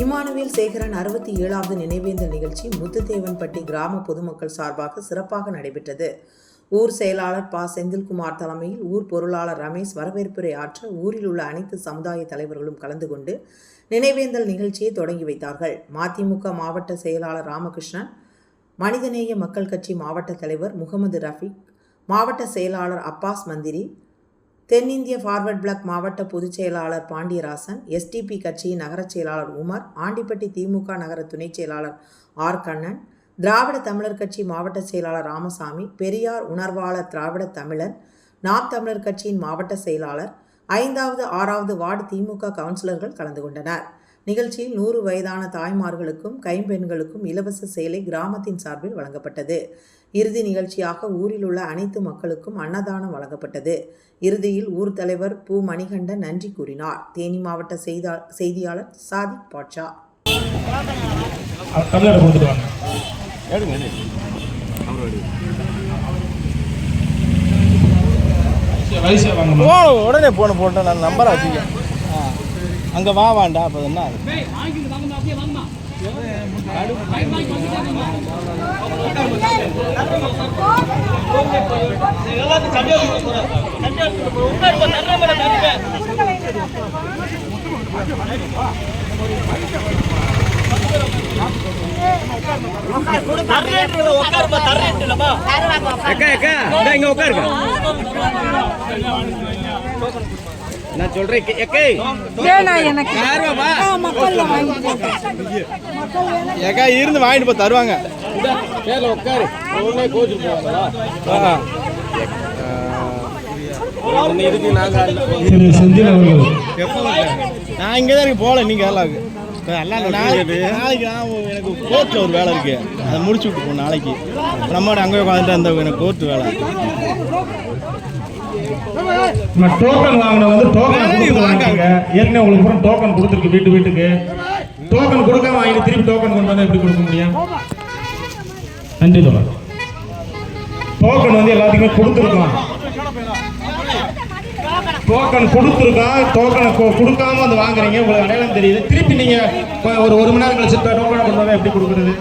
இமானுவேல் சேகரன் அறுபத்தி ஏழாவது நினைவேந்தல் நிகழ்ச்சி முத்துதேவன்பட்டி கிராம பொதுமக்கள் சார்பாக சிறப்பாக நடைபெற்றது. ஊர் செயலாளர் பா. செந்தில்குமார் தலைமையில் ஊர் பொருளாளர் ரமேஷ் வரவேற்புரை ஆற்ற ஊரில் உள்ள அனைத்து சமுதாய தலைவர்களும் கலந்து கொண்டு நினைவேந்தல் நிகழ்ச்சியை தொடங்கி வைத்தார்கள். மதிமுக மாவட்ட செயலாளர் ராமகிருஷ்ணன் மனிதநேய மக்கள் கட்சி மாவட்ட தலைவர் முகமது ரஃபீக் மாவட்ட செயலாளர் அப்பாஸ் மந்திரி தென்னிந்திய ஃபார்வர்ட் பிளாக் மாவட்ட பொதுச் செயலாளர் பாண்டியராசன் எஸ்டிபி கட்சியின் நகரச் செயலாளர் உமர் ஆண்டிப்பட்டி திமுக நகர துணைச் செயலாளர் ஆர் கண்ணன் திராவிட தமிழர் கட்சி மாவட்ட செயலாளர் ராமசாமி பெரியார் உணர்வாளர் திராவிட தமிழர் நாம் தமிழர் கட்சியின் மாவட்ட செயலாளர் ஐந்தாவது ஆறாவது வார்டு திமுக கவுன்சிலர்கள் கலந்து கொண்டனர். நிகழ்ச்சியில் நூறு வயதான தாய்மார்களுக்கும் கைம்பெண்களுக்கும் இலவச சேலை கிராமத்தின் சார்பில் வழங்கப்பட்டது. இறுதி நிகழ்ச்சியாக ஊரில் உள்ள அனைத்து மக்களுக்கும் அன்னதானம் வழங்கப்பட்டது. இறுதியில் ஊர் தலைவர் பூ மணிகண்டன் நன்றி கூறினார். தேனி மாவட்ட செய்தா செய்தியாளர் சாதிக் போன உடனே போன போட்டேன் நான் நம்பரை வச்சுக்க அங்கே வா வாண்டா. அப்போ என்ன? அக்கா அக்கா இந்தா இங்க உட்காருங்க. நான் சொல்றேன் ஏக்கா. இருந்து வாங்கிட்டு போய் தருவாங்க. பேர்ல உட்காரு. உடனே கோச்சுட்டு போவாங்களா? ஆ. ஒண்ணு இருக்கு நாங்க திரு செந்தில் அவர்கள். எப்போ நான் இங்கே தான் இருக்கு போகல நீங்க எல்லாம் நாளைக்கு நாளைக்கு நான் எனக்கு கோர்ட்டில் ஒரு வேலை இருக்கு. அதை முடிச்சு விட்டு போ நாளைக்கு. நம்மளோட அங்கே உட்காந்துட்டு அந்த எனக்கு கோர்ட் வேலை. நம்ம டோக்கன் வாங்கின வந்து டோக்கன் வாங்கிக்கோங்க. ஏற்கனவே உங்களுக்கு பூரா டோக்கன் கொடுத்துருக்கு வீட்டு வீட்டுக்கு. டோக்கன் கொடுக்காம வாங்கி திருப்பி டோக்கன் கொண்டு வந்தா எப்படி கொடுக்க முடியும்? நன்றி தோழர். டோக்கன் வந்து எல்லாத்துக்குமே கொடுத்துருக்கோம். டோக்கன் கொடுத்துருக்கோம் டோக்கனை கொடுக்காம வந்து வாங்குறீங்க. உங்களுக்கு அடையாளம் தெரியுது. திருப்பி நீங்க இப்ப ஒரு ஒரு மணி நேரம் கழிச்சு டோக்கனை கொண்டு வந்தா எப்படி கொடுக்குறது?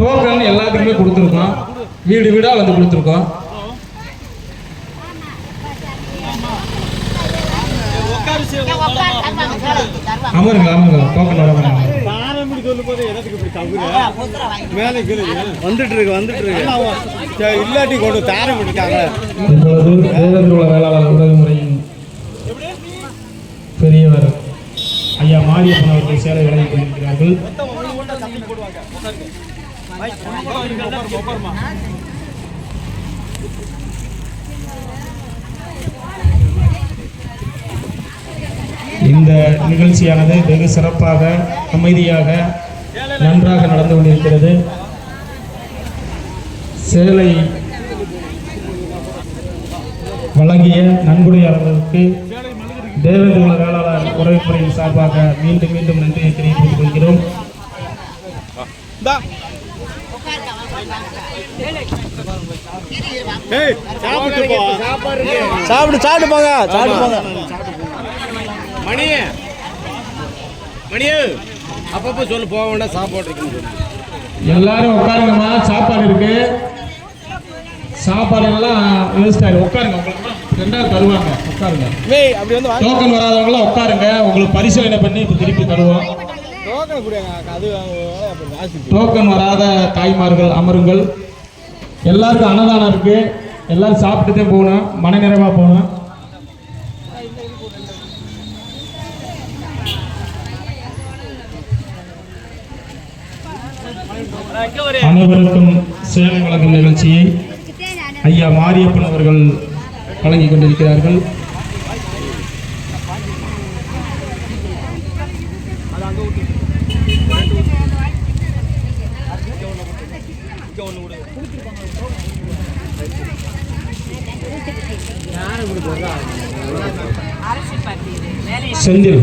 டோக்கன் எல்லாத்துக்குமே கொடுத்துருக்கோம். வீடு வீடா வந்து கொடுத்துருக்கோம். அமருங்க அமருங்க. டோக்கன் வர வந்துட்டு இருக்கு வந்துட்டு இருக்கு இல்லாட்டி கொண்டு தாரம் விட்டுட்டாங்க வேளாளர் உறவு முறையின் பெரியவர் ஐயா மாரியப்பன் அவர்கள் சேலை கொண்டிருக்கிறார்கள் இந்த நிகழ்ச்சியானது வெகு சிறப்பாக அமைதியாக நன்றாக நடந்து கொண்டிருக்கிறது. சேலை வழங்கிய நன்கொடையாளர்களுக்கு தேவேந்திர வேளாளர் உறவுமுறையின் சார்பாக மீண்டும் மீண்டும் நன்றியை தெரிவித்துக் கொள்கிறோம். சாப்பிட்டு சாப்பிட்டு போங்க சாப்பிட்டு போங்க. மணி. மணியே அப்பப்போ சொல்லு போக வேண்டாம் சாப்பாடு இருக்குன்னு எல்லாரும் உட்காருங்கம்மா சாப்பாடு இருக்கு. சாப்பாடு எல்லாம் வேஸ்ட் ஆயிடும். உட்காருங்க உங்களுக்கு ரெண்டாவது தருவாங்க. உட்காருங்க. மேய் அப்படி வந்து வாங்க. டோக்கன் வராதவங்களாம் உட்காருங்க. உங்களுக்கு பரிசீலனை பண்ணி இப்போ திருப்பி தருவோம். டோக்கன் வராத தாய்மார்கள் அமருங்கள். எல்லாருக்கும் அன்னதானம் இருக்கு. எல்லாரும் சாப்பிட்டுட்டே போகணும். மனநிறைவா போகணும். அனைவருக்கும் சேவை வழங்கும் நிகழ்ச்சியை ஐயா மாரியப்பன் அவர்கள் வழங்கிக் கொண்டிருக்கிறார்கள். செந்தில்.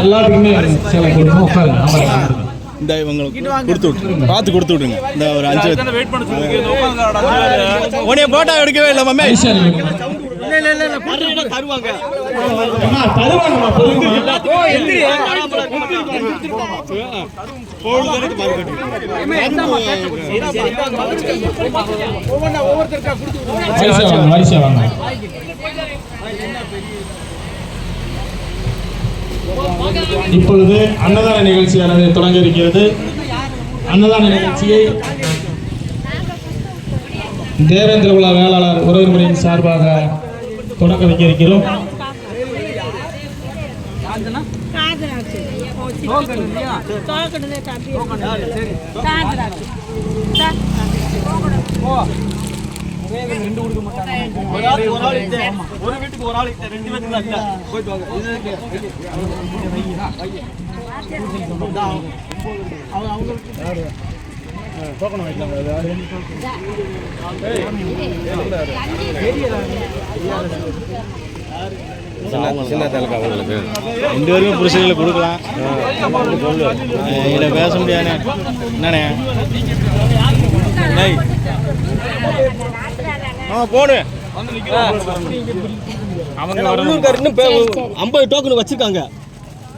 எல்லாத்துக்குமே சேலை கொடுக்கணும் உட்காருங்க. இந்த இவங்களுக்கு கொடுத்து விட்டு பார்த்து கொடுத்து விட்டுருங்க. இந்த ஒரு அஞ்சு உடனே போட்டோ எடுக்கவே இல்லை இப்பொழுது அன்னதான நிகழ்ச்சியானது தொடங்க இருக்கிறது அன்னதான நிகழ்ச்சியை தேவேந்திர உலா வேளாளர் உறவு முறையின் சார்பாக தொடக்க வைக்க இருக்கிறோம். ஒரு வீட்டுக்கு ஒரு ஆள் ரெண்டு பேருக்கு போயிட்டு வாங்க. சின்ன தலைக்கு அவங்களுக்கு. ரெண்டு பேருக்கும் புருஷங்களை கொடுக்கலாம். இதில் பேச முடியாதுண்ணே. என்னண்ணே. ஆ போடு. அவங்க இன்னும் ஐம்பது டோக்கன் வச்சிருக்காங்க.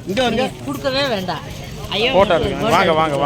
இங்க வருங்க கொடுக்கவே வேண்டாம். ஐயோ போட்டோ வாங்க வாங்க வாங்க.